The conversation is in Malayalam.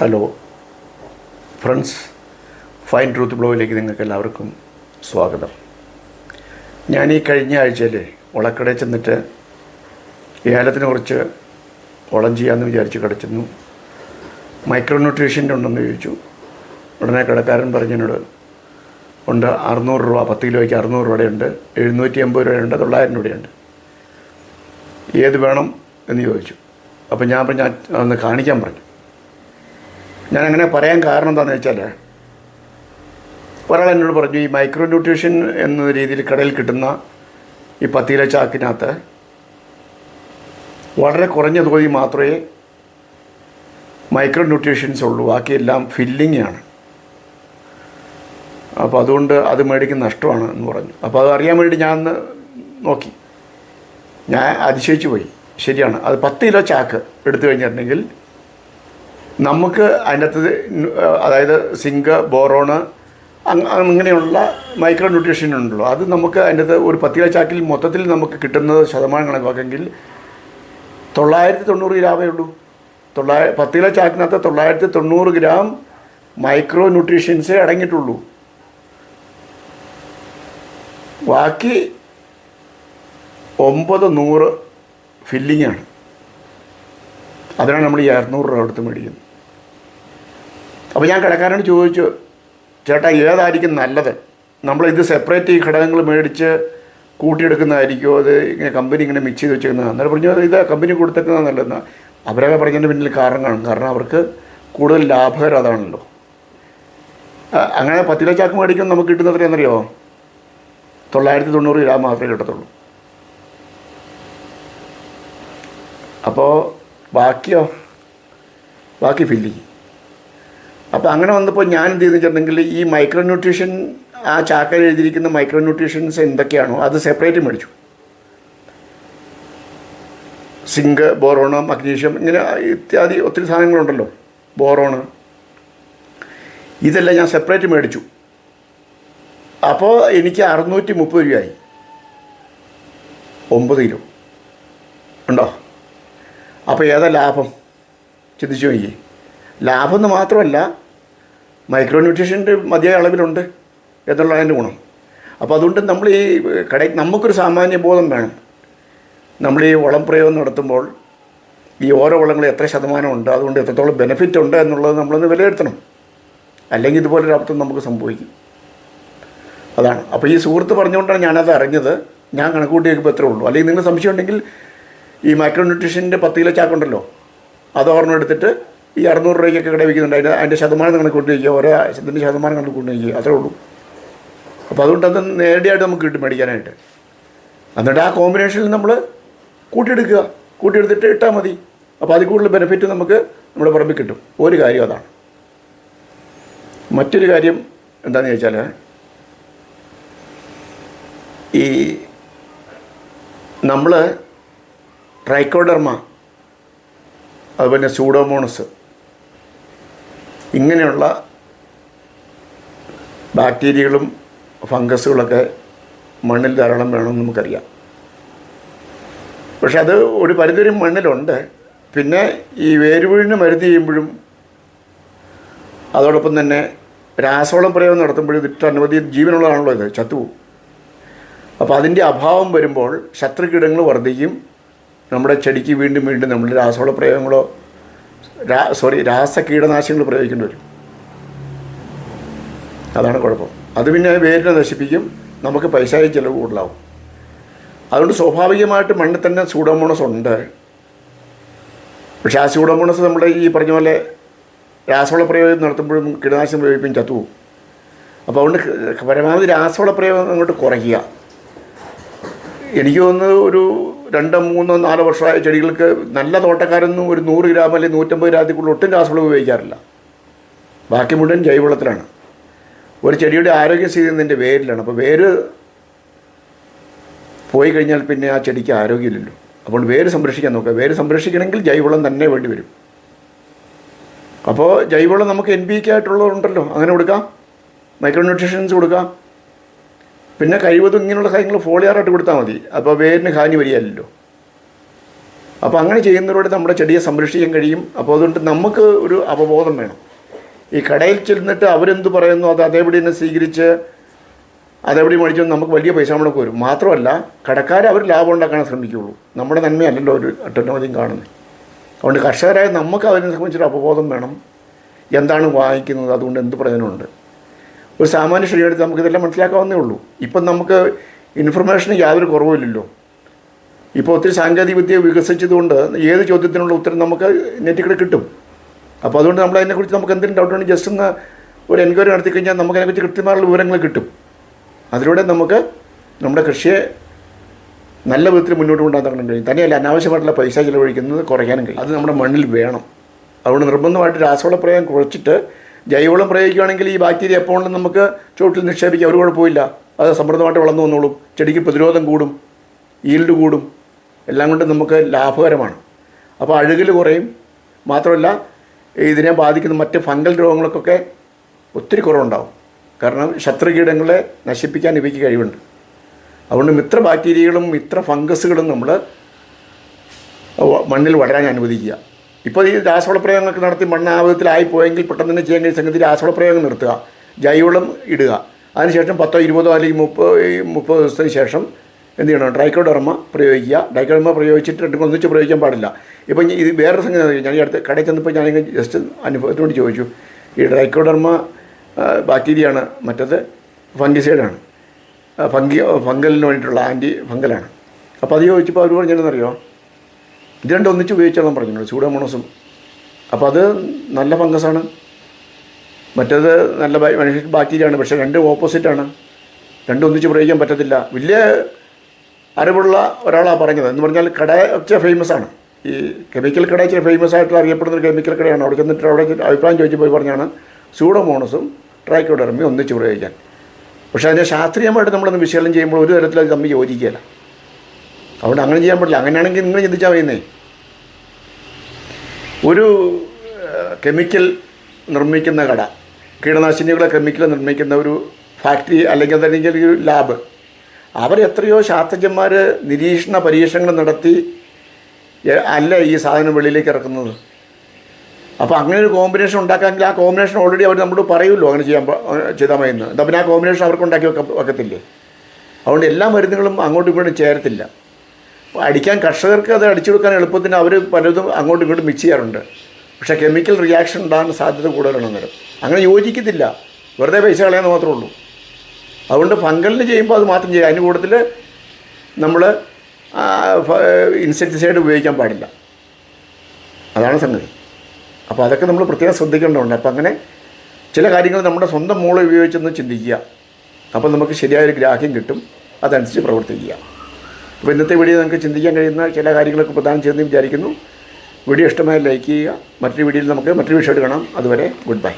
ഹലോ ഫ്രണ്ട്സ് ഫൈൻ ട്രൂത്ത് ബ്ലോഗിലേക്ക് നിങ്ങൾക്ക് എല്ലാവർക്കും സ്വാഗതം. ഞാൻ ഈ കഴിഞ്ഞ ആഴ്ചയിൽ ഒളക്കടയിൽ ചെന്നിട്ട് ഏലത്തിനെ കുറിച്ച് വളം ചെയ്യാമെന്ന് വിചാരിച്ച് കിടച്ചിരുന്നു. മൈക്രോ ന്യൂട്രീഷന്റെ ഉണ്ടെന്ന് ചോദിച്ചു. ഉടനെ കടക്കാരൻ പറഞ്ഞതിനോട് ഉണ്ട് അറുന്നൂറ് രൂപ പത്ത് കിലോയ്ക്ക് അറുന്നൂറ് രൂപയുണ്ട് എഴുന്നൂറ്റി എൺപത് രൂപയുണ്ട് തൊള്ളായിരം രൂപയുണ്ട്. ഏത് വേണം? എന്ന് ചോദിച്ചു. അപ്പോൾ ഞാൻ പറഞ്ഞു "ഞാൻ ഒന്ന് കാണിക്കാൻ പറഞ്ഞു. ഞാൻ അങ്ങനെ പറയാൻ കാരണം എന്താണെന്ന് വെച്ചാൽ ഒരാൾ എന്നോട് പറഞ്ഞു ഈ മൈക്രോ ന്യൂട്രീഷൻ എന്ന രീതിയിൽ കടയിൽ കിട്ടുന്ന ഈ പത്തിയിലെ ചാക്കിനകത്ത് വളരെ കുറഞ്ഞ തോതിൽ മാത്രമേ മൈക്രോ ന്യൂട്രീഷൻസ് ഉള്ളൂ. ബാക്കിയെല്ലാം ഫില്ലിംഗ് ആണ്. അപ്പോൾ അതുകൊണ്ട് അത് മേടിക്കുന്ന നഷ്ടമാണ് എന്ന് പറഞ്ഞു. അപ്പോൾ അത് അറിയാൻ വേണ്ടി ഞാൻ നോക്കി. ഞാൻ അതിശയിച്ചു പോയി. ശരിയാണ്. അത് പത്ത് കിലോ ചാക്ക് എടുത്തു കഴിഞ്ഞിട്ടുണ്ടെങ്കിൽ നമുക്ക് അതിനകത്ത് അതായത് സിങ്ക് ബോറോണ് അങ്ങനെയുള്ള മൈക്രോ ന്യൂട്രീഷൻ ഉണ്ടല്ലോ. അത് നമുക്ക് അതിനകത്ത് ഒരു പത്ത് കിലോ ചാക്കിൽ മൊത്തത്തിൽ നമുക്ക് കിട്ടുന്നത് ശതമാനം കണക്കാക്കെങ്കിൽ തൊള്ളായിരത്തി തൊണ്ണൂറ് ഗ്രാമേ ഉള്ളൂ. തൊള്ളായിരം പത്ത് കിലോ ചാക്കിനകത്ത് തൊള്ളായിരത്തി തൊണ്ണൂറ് ഗ്രാം മൈക്രോ ന്യൂട്രീഷ്യൻസേ അടങ്ങിയിട്ടുള്ളൂ. ബാക്കി ഒമ്പത് നൂറ് ഫില്ലിങ്ങാണ്. അതിനാണ് നമ്മൾ ഈ അറുന്നൂറ് രൂപ കൊടുത്ത് മേടിക്കുന്നത്. അപ്പോൾ ഞാൻ കടക്കാരനോട് ചോദിച്ചു ചേട്ടാ ഏതായിരിക്കും നല്ലത്? നമ്മൾ ഇത് സെപ്പറേറ്റ് ഈ ഘടകങ്ങൾ മേടിച്ച് കൂട്ടിയെടുക്കുന്നതായിരിക്കുമോ അത് ഇങ്ങനെ കമ്പനി ഇങ്ങനെ മിക്സ് ചെയ്ത് വെച്ചേക്കുന്നതാണ് അന്നേരം പറഞ്ഞു ഇത് കമ്പനി കൊടുത്തേക്കുന്നത് നല്ലതെന്ന്. അവരൊക്കെ പറഞ്ഞതിന്റെ പിന്നിൽ കാരണം കാണും. കാരണം അവർക്ക് കൂടുതൽ ലാഭകരം അതാണല്ലോ. അങ്ങനെ പത്ത് കിലോ ചാക്ക് മേടിക്കുമ്പോൾ നമുക്ക് കിട്ടുന്നത് എത്രയാണെന്നറിയോ? തൊള്ളായിരത്തി തൊണ്ണൂറ് ഗ്രാം മാത്രമേ കിട്ടത്തുള്ളൂ. അപ്പോൾ ബാക്കിയോ? ബാക്കി ഫില്ലിങ് അപ്പോൾ അങ്ങനെ വന്നപ്പോൾ ഞാൻ എന്ത് വെച്ചിട്ടുണ്ടെങ്കിൽ ഈ മൈക്രോ ന്യൂട്രീഷൻ ആ ചാക്കയിൽ എഴുതിയിരിക്കുന്ന മൈക്രോ ന്യൂട്രീഷൻസ് എന്തൊക്കെയാണോ അത് സെപ്പറേറ്റ് മേടിച്ചു. സിങ്ക് ബോറോണ് മഗ്നീഷ്യം ഇങ്ങനെ ഇത്യാദി ഒത്തിരി സാധനങ്ങളുണ്ടല്ലോ. ബോറോണ് ഇതെല്ലാം ഞാൻ സെപ്പറേറ്റ് മേടിച്ചു. അപ്പോൾ എനിക്ക് അറുന്നൂറ്റി മുപ്പത് രൂപയായി. ഒമ്പത് കിലോ. ഉണ്ടോ? അപ്പോൾ ഏതാ ലാഭം? ചിന്തിച്ചു നോക്കി ലാഭം എന്ന് മാത്രമല്ല മൈക്രോ ന്യൂട്രീഷന്റെ മതിയായ അളവിലുണ്ട് എന്നുള്ള അതിന്റെ ഗുണം. അപ്പോൾ അതുകൊണ്ട് നമ്മൾ ഈ കടയിൽ നമുക്കൊരു സാമാന്യ ബോധം വേണം. നമ്മൾ ഈ വളം പ്രയോഗം നടത്തുമ്പോൾ ഈ ഓരോ വളങ്ങളും എത്ര ശതമാനം ഉണ്ട് അതുകൊണ്ട് എത്രത്തോളം ബെനിഫിറ്റ് ഉണ്ട് എന്നുള്ളത് നമ്മളൊന്ന് വിലയിരുത്തണം. അല്ലെങ്കിൽ ഇതുപോലൊരു അബദ്ധം നമുക്ക് സംഭവിക്കും. അതാണ്. അപ്പോൾ ഈ സുഹൃത്ത് പറഞ്ഞുകൊണ്ടാണ് ഞാനത് അറിഞ്ഞത്. ഞാൻ കണക്കുകൂട്ടിയപ്പോൾ നോക്കുമ്പോൾ എത്രേ ഉള്ളൂ. അല്ലെങ്കിൽ നിങ്ങൾ സംശയം ഉണ്ടെങ്കിൽ ഈ മൈക്രോ ന്യൂട്രീഷന്റെ പത്ത് കിലോ ചാക്കുണ്ടല്ലോ അത് ഓർമ്മ എടുത്തിട്ട് ഈ അറുന്നൂറ് രൂപയ്ക്കൊക്കെ കടയിൽ വയ്ക്കുന്നുണ്ട് അതിന്റെ അതിന്റെ ശതമാനം നിങ്ങൾ കൂട്ടി വയ്ക്കുക ഓരോ ഇതിന്റെ ശതമാനം കണക്ക് കൂട്ടി വയ്ക്കുക അത്രേ ഉള്ളൂ. അപ്പോൾ അതുകൊണ്ട് അത് നേടിയായിട്ട് നമുക്ക് കിട്ടും മേടിക്കാനായിട്ട്. എന്നിട്ട് ആ കോമ്പിനേഷനിൽ നമ്മൾ കൂട്ടിയെടുക്കുക. കൂട്ടിയെടുത്തിട്ട് ഇട്ടാൽ മതി. അപ്പോൾ അതിൽ കൂടുതൽ ബെനിഫിറ്റ് നമുക്ക് നമ്മുടെ പറമ്പിൽ കിട്ടും. ഒരു കാര്യം അതാണ്. മറ്റൊരു കാര്യം എന്താണെന്ന് ചോദിച്ചാൽ ഈ നമ്മൾ ട്രൈക്കോഡർമ അതുപോലെ സൂഡോമോണസ് ഇങ്ങനെയുള്ള ബാക്ടീരിയകളും ഫംഗസുകളൊക്കെ മണ്ണിൽ ധാരാളം വേണമെന്ന് നമുക്കറിയാം. പക്ഷെ അത് ഒരു പരിധിവരെ മണ്ണിലുണ്ട്. പിന്നെ ഈ വേരുവീഴിന് മരുന്ന് ചെയ്യുമ്പോഴും അതോടൊപ്പം തന്നെ രാസവളം പ്രയോഗം നടത്തുമ്പോഴും ഇതിട്ട് അനവധി ജീവനുള്ളതാണല്ലോ ഇത് ചത്തുപോകും. അപ്പോൾ അതിന്റെ അഭാവം വരുമ്പോൾ ശത്രുകീടങ്ങൾ വർദ്ധിക്കും. നമ്മുടെ ചെടിക്ക് വീണ്ടും വീണ്ടും നമ്മൾ രാസവള പ്രയോഗങ്ങളോ രാ സോറി രാസ കീടനാശിനികൾ പ്രയോഗിക്കേണ്ടി വരും. അതാണ് കുഴപ്പം. അത് പിന്നെ വേരിനെ നശിപ്പിക്കും നമുക്ക് പൈസ ചിലവ് കൂടുതലാവും. അതുകൊണ്ട് സ്വാഭാവികമായിട്ട് മണ്ണിൽ തന്നെ സൂഡോമോണസ് ഉണ്ട്. പക്ഷേ ആ സൂഡോമോണസ് നമ്മുടെ ഈ പറഞ്ഞ പോലെ രാസവള പ്രയോഗം നടത്തുമ്പോഴും കീടനാശിനി പ്രയോഗിക്കും ചത്തുപോകും അപ്പോൾ അതുകൊണ്ട് പരമാവധി രാസവള പ്രയോഗം അങ്ങോട്ട് കുറയ്ക്കുക. എനിക്ക് തോന്നുന്നത് ഒരു രണ്ടോ മൂന്നോ നാലോ വർഷമായ ചെടികൾക്ക് നല്ല തോട്ടക്കാരൊന്നും ഒരു നൂറ് ഗ്രാം അല്ലെങ്കിൽ നൂറ്റമ്പത് ഗ്രാമത്തിൽ ഒട്ടും രാസവളം ഉപയോഗിക്കാറില്ല. ബാക്കി മുഴുവൻ ജൈവവളത്തിലാണ്. ഒരു ചെടിയുടെ ആരോഗ്യസ്ഥിതി എന്നതിന്റെ വേരിലാണ് അപ്പോൾ വേര് പോയി കഴിഞ്ഞാൽ പിന്നെ ആ ചെടിക്ക് ആരോഗ്യമില്ലല്ലോ. അപ്പോൾ വേര് സംരക്ഷിക്കാൻ നോക്കുക. വേര് സംരക്ഷിക്കണമെങ്കിൽ ജൈവവളം തന്നെ വേണ്ടി വരും. അപ്പോൾ ജൈവവളം നമുക്ക് എൻ ബി കെ ആയിട്ടുള്ളതുണ്ടല്ലോ അങ്ങനെ കൊടുക്കാം. മൈക്രോ ന്യൂട്രീഷൻസ് കൊടുക്കാം. പിന്നെ കഴിവതും ഇങ്ങനെയുള്ള കാര്യങ്ങൾ ഫോളിയാറായിട്ട് കൊടുത്താൽ മതി. അപ്പോൾ വേരിന് ഹാനി വരികയല്ലോ അപ്പോൾ അങ്ങനെ ചെയ്യുന്നതിലൂടെ നമ്മുടെ ചെടിയെ സംരക്ഷിക്കാൻ കഴിയും. അപ്പോൾ അതുകൊണ്ട് നമുക്ക് ഒരു അവബോധം വേണം. ഈ കടയിൽ ചെന്നിട്ട് അവരെന്ത് പറയുന്നു? അത് അതേപടി തന്നെ സ്വീകരിച്ച് അതേപടി മേടിച്ചു? നമുക്ക് വലിയ പൈസ മുടക്ക് വരും. മാത്രമല്ല കടക്കാർ അവർ ലാഭം ഉണ്ടാക്കാൻ ശ്രമിക്കുകയുള്ളൂ നമ്മുടെ നന്മയല്ലല്ലോ ഒരു ഒട്ടനവധിയും കാണുന്നത്. അതുകൊണ്ട് കർഷകരായ നമുക്ക് അതിനെ സംബന്ധിച്ചൊരു അവബോധം വേണം. എന്താണ് വാങ്ങിക്കുന്നത്? അതുകൊണ്ട് എന്ത് പ്രയോജനമുണ്ട്? ഒരു സാമാന്യ ശരിയെടുത്ത് നമുക്കിതെല്ലാം മനസ്സിലാക്കാവുന്നേ ഉള്ളൂ. ഇപ്പം നമുക്ക് ഇൻഫർമേഷന് യാതൊരു കുറവുമില്ലല്ലോ. ഇപ്പോൾ ഒത്തിരി സാങ്കേതിക വിദ്യ വികസിച്ചതുകൊണ്ട് ഏത് ചോദ്യത്തിനുള്ള ഉത്തരം നമുക്ക് നെറ്റിൽ കൂടെ കിട്ടും. അപ്പോൾ അതുകൊണ്ട് നമ്മൾ അതിനെക്കുറിച്ച് നമുക്ക് എന്തെങ്കിലും ഡൗട്ട് ഉണ്ടെങ്കിൽ ജസ്റ്റ് ഒന്ന് ഒരു എൻക്വയറി നടത്തി കഴിഞ്ഞാൽ നമുക്ക് അതിനെക്കുറിച്ച് കൃത്യമായുള്ള വിവരങ്ങൾ കിട്ടും. അതിലൂടെ നമുക്ക് നമ്മുടെ കൃഷിയെ നല്ല വിധത്തിൽ മുന്നോട്ട് കൊണ്ടുപോകാൻ കഴിയും. തന്നെയല്ല അനാവശ്യമായിട്ടുള്ള പൈസ ചിലവഴിക്കുന്നത് കുറയ്ക്കാനും കഴിയും. അത് നമ്മുടെ മണ്ണിൽ വേണം. അതുകൊണ്ട് നിർബന്ധമായിട്ട് രാസവള പ്രയോഗം കുറച്ചിട്ട് ജൈവവളം പ്രയോഗിക്കുകയാണെങ്കിൽ ഈ ബാക്ടീരിയ എപ്പോഴും നമുക്ക് ചുവട്ടിൽ നിക്ഷേപിക്കാം. ഒരു കുഴപ്പമില്ല അത് സമൃദ്ധമായിട്ട് വളർന്നു വന്നോളും. ചെടിക്ക് പ്രതിരോധം കൂടും. ഈൽഡ് കൂടും. എല്ലാം കൊണ്ട് നമുക്ക് ലാഭകരമാണ്. അപ്പോൾ അഴുകൽ കുറയും. മാത്രമല്ല ഇതിനെ ബാധിക്കുന്ന മറ്റ് ഫംഗൽ രോഗങ്ങൾക്കൊക്കെ ഒത്തിരി കുറവുണ്ടാവും. കാരണം ശത്രുകീടങ്ങളെ നശിപ്പിക്കാൻ ഇവയ്ക്ക് കഴിവുണ്ട്. അതുകൊണ്ട് മിത്ര ബാക്ടീരിയകളും മിത്ര ഫംഗസുകളും നമ്മൾ മണ്ണിൽ വളരാൻ അനുവദിക്കുക. ഇപ്പോൾ ഈ രാസവളപ്രയോഗങ്ങളൊക്കെ നടത്തി മണ്ണ് ആ പോയെങ്കിൽ പെട്ടെന്ന് തന്നെ ചെയ്യാൻ കഴിയുന്ന സംഗതി രാസവളപ്രയോഗം നിർത്തുക ജൈവവളം ഇടുക. അതിനുശേഷം പത്തോ ഇരുപതോ അല്ലെങ്കിൽ മുപ്പത് മുപ്പത് ദിവസത്തിന് ശേഷം എന്ത് ചെയ്യണം? ഡ്രൈക്കോഡർമ പ്രയോഗിക്കുക. ഡ്രൈക്കോഡർമ പ്രയോഗിച്ചിട്ട് രണ്ടും ഒന്നിച്ച് പ്രയോഗിക്കാൻ പാടില്ല. ഇപ്പം ഇത് വേറൊരു സംഗതി ഞാൻ ഈ അടുത്ത് കടയിൽ ചെന്നപ്പോൾ ഞാനിങ്ങനെ ജസ്റ്റ് അനുഭവത്തിനോട് ചോദിച്ചു ഈ ഡ്രൈക്കോഡർമ ബാക്ടീരിയയാണ് മറ്റത് ഫംഗിസൈഡാണ്. ഫംഗി ഫംഗലിന് വേണ്ടിയിട്ടുള്ള ആന്റി ഫംഗലാണ്. അപ്പോൾ അത് ചോദിച്ചപ്പോൾ അവർ പറഞ്ഞതെന്നറിയോ ഇത് രണ്ടും ഒന്നിച്ച് ഉപയോഗിച്ചാൽ പറഞ്ഞു സൂഡോമോണസും അപ്പോൾ അത് നല്ല ഫംഗസാണ്. മറ്റേത് നല്ല മനുഷ്യ ബാക്ടീരിയ ആണ് പക്ഷേ രണ്ടും ഓപ്പോസിറ്റാണ്. രണ്ടും ഒന്നിച്ച് പ്രയോഗിക്കാൻ പറ്റത്തില്ല. വലിയ അറിവുള്ള ഒരാളാണ് പറഞ്ഞത് എന്ന് പറഞ്ഞാൽ കട ഒക്കെ ഫേമസ് ആണ് ഈ കെമിക്കൽ കട ഇച്ചിരി ഫേമസ് ആയിട്ടുള്ള അറിയപ്പെടുന്ന ഒരു കെമിക്കൽ കടയാണ്. അവിടെ ചെന്നിട്ട് അവിടെ അഭിപ്രായം ചോദിച്ചു പോയി പറഞ്ഞാണ് സൂഡോമോണസും ട്രൈക്കോഡർമി ഒന്നിച്ച് പ്രയോഗിക്കാൻ പക്ഷേ അതിനെ ശാസ്ത്രീയമായിട്ട് നമ്മളൊന്ന് വിശകലനം ചെയ്യുമ്പോൾ ഒരു തരത്തിൽ അത് തമ്മിൽ യോജിക്കുകയില്ല. അതുകൊണ്ട് അങ്ങനെ ചെയ്യാൻ പറ്റില്ല. അങ്ങനെയാണെങ്കിൽ നിങ്ങൾ ചിന്തിച്ചാൽ പറയുന്നേ ഒരു കെമിക്കൽ നിർമ്മിക്കുന്ന കട കീടനാശിനികളെ കെമിക്കൽ നിർമ്മിക്കുന്ന ഒരു ഫാക്ടറി അല്ലെങ്കിൽ അതല്ലെങ്കിൽ ഒരു ലാബ് അവർ എത്രയോ ശാസ്ത്രജ്ഞന്മാർ നിരീക്ഷണ പരീക്ഷണങ്ങൾ നടത്തി അല്ല ഈ സാധനം വെളിയിലേക്ക് ഇറക്കുന്നത്. അപ്പോൾ അങ്ങനെ ഒരു കോമ്പിനേഷൻ ഉണ്ടാക്കാമെങ്കിൽ ആ കോമ്പിനേഷൻ ഓൾറെഡി അവർ നമ്മൾ പറയുമല്ലോ അങ്ങനെ ചെയ്യാൻ ചെയ്താൽ മതി എന്ന് എന്താ പിന്നെ ആ കോമ്പിനേഷൻ അവർക്ക് ഉണ്ടാക്കി വെക്ക വെക്കത്തില്ലേ? അതുകൊണ്ട് എല്ലാ മരുന്നുകളും അങ്ങോട്ടും ഇങ്ങോട്ടും ചേരത്തില്ല. അടിക്കാൻ കർഷകർക്ക് അത് അടിച്ചു കൊടുക്കാൻ എളുപ്പത്തിന് അവർ പലതും അങ്ങോട്ടും ഇങ്ങോട്ടും മിക്സ് ചെയ്യാറുണ്ട്. പക്ഷേ കെമിക്കൽ റിയാക്ഷൻ ഉണ്ടാകാൻ സാധ്യത കൂടുതലാണ് അന്നേരം അങ്ങനെ യോജിക്കത്തില്ല. വെറുതെ പൈസ കളയാന്ന് മാത്രമേ ഉള്ളൂ. അതുകൊണ്ട് ഫംഗലിന് ചെയ്യുമ്പോൾ അത് മാത്രം ചെയ്യുക അതിന് കൂടുതൽ നമ്മൾ ഇൻസെക്ടിസൈഡ് ഉപയോഗിക്കാൻ പാടില്ല. അതാണ് സംഗതി. അപ്പോൾ അതൊക്കെ നമ്മൾ പ്രത്യേകം ശ്രദ്ധിക്കേണ്ടതുണ്ട്. അപ്പോൾ അങ്ങനെ ചില കാര്യങ്ങൾ നമ്മുടെ സ്വന്തം മോളെ ഉപയോഗിച്ചൊന്ന് ചിന്തിക്കുക. അപ്പോൾ നമുക്ക് ശരിയായൊരു ഗ്രാഹ്യം കിട്ടും. അതനുസരിച്ച് പ്രവർത്തിക്കുക. അപ്പോൾ ഇന്നത്തെ വീഡിയോ നിങ്ങൾക്ക് ചിന്തിക്കാൻ കഴിയുന്ന ചില കാര്യങ്ങളൊക്കെ പ്രധാനം ചെയ്യുമെന്ന് വിചാരിക്കുന്നു. വീഡിയോ ഇഷ്ടമായി ലൈക്ക് ചെയ്യുക. മറ്റൊരു വീഡിയോയിൽ നമുക്ക് മറ്റൊരു വിഷയമായിട്ട് കാണാം. അതുവരെ ഗുഡ് ബൈ.